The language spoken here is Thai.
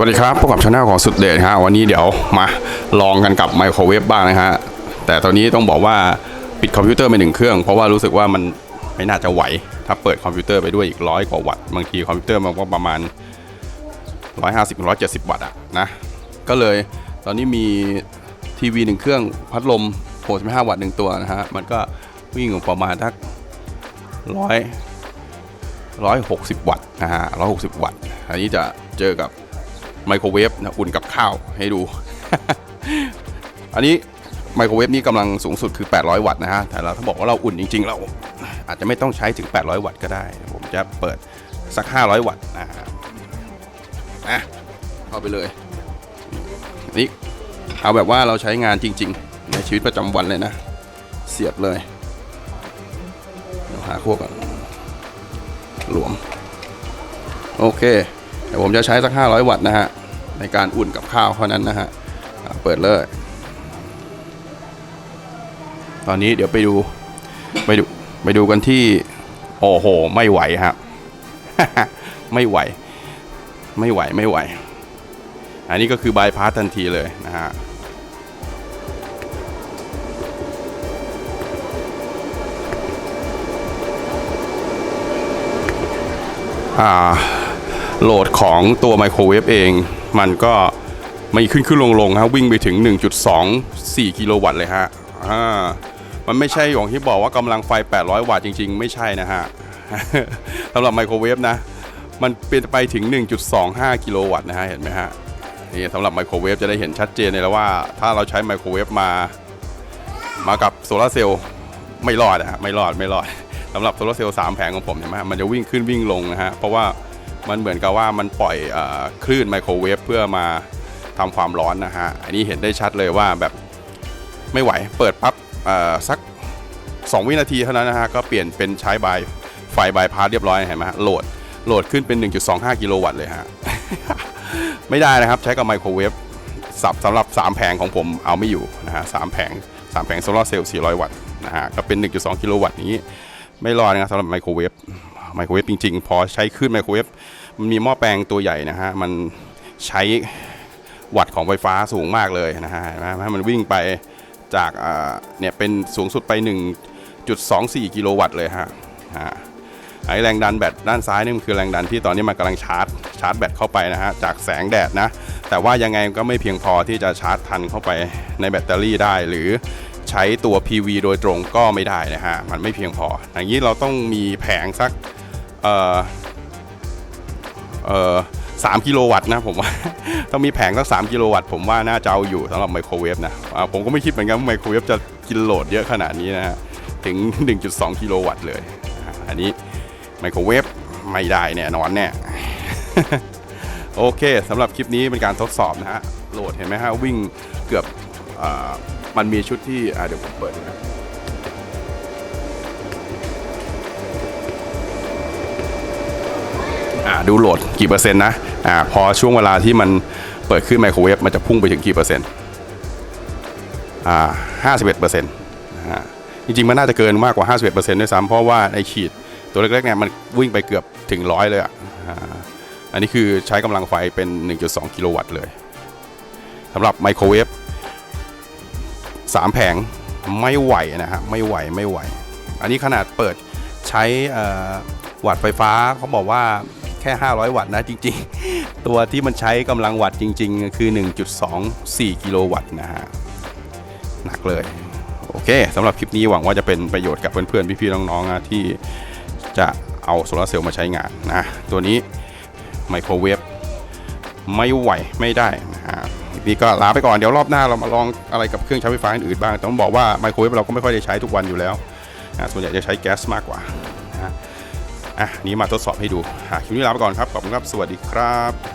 สวัสดีครับพบกับช anel ของสุดเดชฮะวันนี้เดี๋ยวมาลองกันกับไมโครเวฟบ้างนะฮะแต่ตอนนี้ต้องบอกว่าปิดคอมพิวเตอร์ไปหนึ่งเครื่อง เพราะว่ารู้สึกว่ามันไม่น่าจะไหว ถ้าเปิดคอมพิวเตอร์ไปด้วยอีกร้อยกว่าวัตต์บางทีคอมพิวเตอร์มันก็ประมาณ 150-170 วัตต์อะนะก็เลยตอนนี้มีทีวีหนึ่งเครื่องพัดลม65วัตต์หนึ่งตัวนะฮะมันก็วิ่งอยู่ประมาณทักร้อย160 วัตต์นะฮะ160 วัตต์อันนี้จะเจอกับ ไมโครเวฟนะอุ่นกับข้าวให้ดู อันนี้ไมโครเวฟนี่กำลังสูงสุดคือ 800 วัตต์นะฮะ แต่เราถ้าบอกว่าเราอุ่นจริง ๆ เราอาจจะไม่ต้องใช้ถึง 800 วัตต์ก็ได้ ผมจะเปิดสัก 500 วัตต์นะฮะอะเข้าไปเลย นี่เอาแบบว่าเราใช้งานจริง ๆ ในชีวิตประจำวันเลยนะ เสียบเลยเดี๋ยวหาขั้วก่อนหลวม โอเค เดี๋ยวผมจะใช้สัก 500 วัตต์นะฮะ ในการอุ่นกับข้าวเท่านั้นนะฮะอะเปิดเลย ตอนนี้เดี๋ยวไปดูไปดูไปดูกันที่ โอ้โห ไม่ไหวครับไม่ไหว ไม่ไหวไม่ไหว อันนี้ก็คือบายพาสทันทีเลยนะฮะอ่า โหลดของตัวไมโครเวฟเอง มันก็ไม่ขึ้นขึ้นลงลงฮะวิ่งไปถึง 1.24 กิโลวัตต์เลยฮะอ่ามันไม่ใช่อย่างที่บอกว่ากำลังไฟ 800 วัตต์จริง ๆ ไม่ใช่นะฮะสำหรับไมโครเวฟนะ มันเป็นไปถึง 1.25 กิโลวัตต์นะฮะ เห็นไหมฮะ นี่สำหรับไมโครเวฟจะได้เห็นชัดเจนเลยแล้วว่า ถ้าเราใช้ไมโครเวฟมา มากับโซลาร์เซลล์ไม่รอดนะฮะ ไม่รอดไม่รอดสำหรับโซลาร์เซลล์สามแผงของผมเนี่ยมันจะวิ่งขึ้นวิ่งลงนะฮะ เพราะว่า มันเหมือนกับว่ามันปล่อยอคลื่นไมโครเวฟเพื่อมาทำความร้อนนะฮะ อันนี้เห็นได้ชัดเลยว่าแบบไม่ไหว เปิดปั๊บสัก 2 วินาทีเท่านั้นนะฮะ ก็เปลี่ยนเป็นใช้บายไฟบายพาสเรียบร้อยเห็นไหมฮะ โหลด โหลดขึ้นเป็น 1.25 กิโลวัตต์เลยฮะ ไม่ได้นะครับ ใช้กับไมโครเวฟสับสำหรับ 3 แผงของผมเอาไม่อยู่นะฮะสามแผงสามแผงโซลาร์เซลล์400 วัตต์นะฮะ ก็เป็น 1.2 กิโลวัตต์นี้ ไม่รอดนะครับสำหรับไมโครเวฟ ไมโครเวฟจริงๆ พอใช้ขึ้นไมโครเวฟมันมีหม้อแปลงตัวใหญ่นะฮะ มันใช้วัตต์ของไฟฟ้าสูงมากเลยนะฮะเห็นไหมมันวิ่งไปจากเนี่ยเป็นสูงสุดไป 1.24 กิโลวัตต์เลยฮะฮะไอ้แรงดันแบตด้านซ้ายนี่มันคือแรงดันที่ตอนนี้มันกำลังชาร์จชาร์จแบตเข้าไปนะฮะจากแสงแดดนะ แต่ว่ายังไงก็ไม่เพียงพอที่จะชาร์จทันเข้าไปในแบตเตอรี่ได้ หรือใช้ตัว PV โดยตรงก็ไม่ได้นะฮะมันไม่เพียงพอ อย่างนี้เราต้องมีแผงสัก เอ่อเอ่อสามกิโลวัตต์นะผมว่าต้องมีแผงสักสามกิโลวัตต์ผมว่าน่าจะเอาอยู่สำหรับไมโครเวฟนะผมก็ไม่คิดเหมือนกันว่าไมโครเวฟจะกินโหลดเยอะขนาดนี้นะฮะถึง 1.2 กิโลวัตต์เลย อันนี้ไมโครเวฟไม่ได้แน่นอนแน่โอเคสำหรับคลิปนี้เป็นการทดสอบนะฮะโหลดเห็นไหมฮะวิ่งเกือบอมันมีชุดที่เดี๋ยวผมเปิดนะ ดูโหลดกี่เปอร์เซ็นต์นะอ่าพอช่วงเวลาที่มันเปิดขึ้นไมโครเวฟมันจะพุ่งไปถึงกี่เปอร์เซ็นต์อ่าห้าสิบเอ็ดเปอร์เซ็นต์นะฮะจริงๆมันน่าจะเกินมากกว่า 51%ด้วยซ้ำเพราะว่าในขีดตัวเล็กๆเนี่ยมันวิ่งไปเกือบถึงร้อยเลยอะอ่าอันนี้คือใช้กำลังไฟเป็น 1.2 กิโลวัตต์เลยสำหรับไมโครเวฟ3แผงไม่ไหวนะฮะไม่ไหวไม่ไหว อันนี้ขนาดเปิดใช้อ่อวัตต์ไฟฟ้าเขาบอกว่า ค่ 500 วัตต์นะจริงๆ ตัวที่มันใช้กำลังวัตต์จริง ๆ คือ 1.24 กิโลวัตต์นะฮะหนักเลยโอเคสำหรับคลิปนี้หวังว่าจะเป็นประโยชน์กับเพื่อนๆ พี่ๆ น้องๆนะที่จะเอาโซลาเซลล์มาใช้งานนะตัวนี้ไมโครเวฟไม่ไหวไม่ได้นะฮะคลิปนี้ก็ลาไปก่อนเดี๋ยวรอบหน้าเรามาลองอะไรกับเครื่องใช้ไฟฟ้าอื่นๆบ้าง ต้องบอกว่าไมโครเวฟเราก็ไม่ค่อยได้ใช้ทุกวันอยู่แล้วนะส่วนใหญ่จะใช้แก๊สมากกว่านะ อะนี้มาทดสอบให้ดูอะคลิปนี้ลาไปก่อนครับ ขอบคุณครับ สวัสดีครับ